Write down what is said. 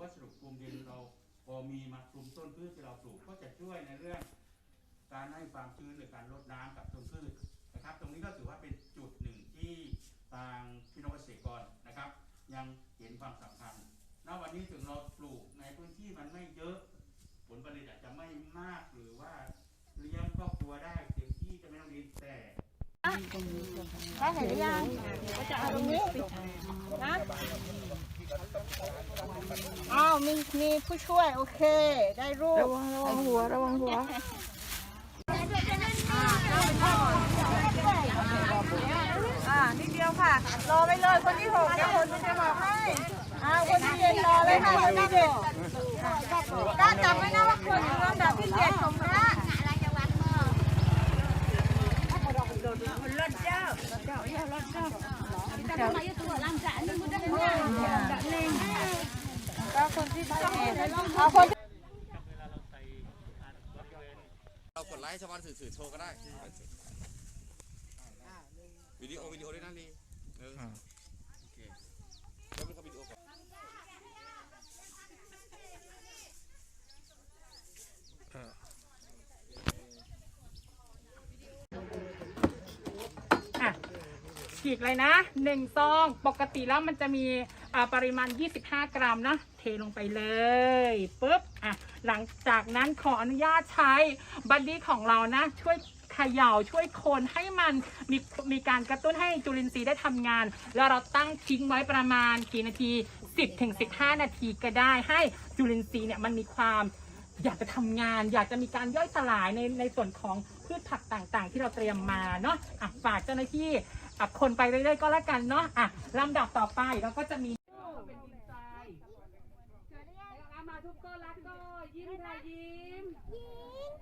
วัสดุคลุมดินเราพอมีมาคลุมต้นพืชที่เราปลูกก็จะช่วยในเรื่อง การให้ความชื้นหรือการลดน้ำกับต้นพืชนะครับ ตรงนี้ก็ถือว่าเป็นจุดหนึ่งที่ทางพี่น้องเกษตรกรนะครับ ยังเห็นความสำคัญณวันนี้ถึงเราปลูกในพื้นที่มันไม่เยอะ ผลผลิตอาจจะไม่มากหรือว่าเลี้ยงครอบครัวได้เต็มที่จะไม่ต้องเลี้ยงแต่ได้เห็นหรือยังก็จะเอาตรงนี้นะ มีมีผู้ช่วยโอเค ได้รูประวังระวังหัวระวังหัวอ่านิดเดียวค่ะ รอไปเลยคนที่หกเดี๋ยวคนจะบอกให้อ้าวคนที่เจ็ดรอเลยค่ะคนที่เจ็ดกล้าจำไว้นะว่าคนลำดับที่เจ็ดของพระก็คนที่เจ็ดเอาคนที่ เรากดไลค์ชาวบ้านสื่อสื่อโชว์ก็ได้วิดีโอวิดีโอด้วยนะลีเออโอเคแล้วมันก็วิดีโอก่อนฉีกเลยนะหนึ่งซอง ปกติแล้วมันจะมี อ่าปริมาณ 25 กรัมนะ เทลงไปเลยปุ๊บอะหลังจากนั้นขออนุญาตใช้บัดดี้ของเรานะ ช่วยเขย่าช่วยคนให้มันมีมีการกระตุ้นให้จุลินทรีย์ได้ทำงาน แล้วเราตั้งทิ้งไว้ประมาณกี่นาที 10ถึง15 นาทีก็ได้ให้จุลินทรีย์เนี่ยมันมีความอยากจะทำงาน อยากจะมีการย่อยสลายในในส่วนของพืชผักต่างๆ ที่เราเตรียมมาเนาะอะฝากเจ้าหน้าที่อะคนไปเรื่อยๆก็แล้วกันเนาะอะลำดับต่อไปเราก็จะมีเป็นดินทรายเอามาทุกต้นรักก็ยิ้มค่ะ ยิ้มยิ้ม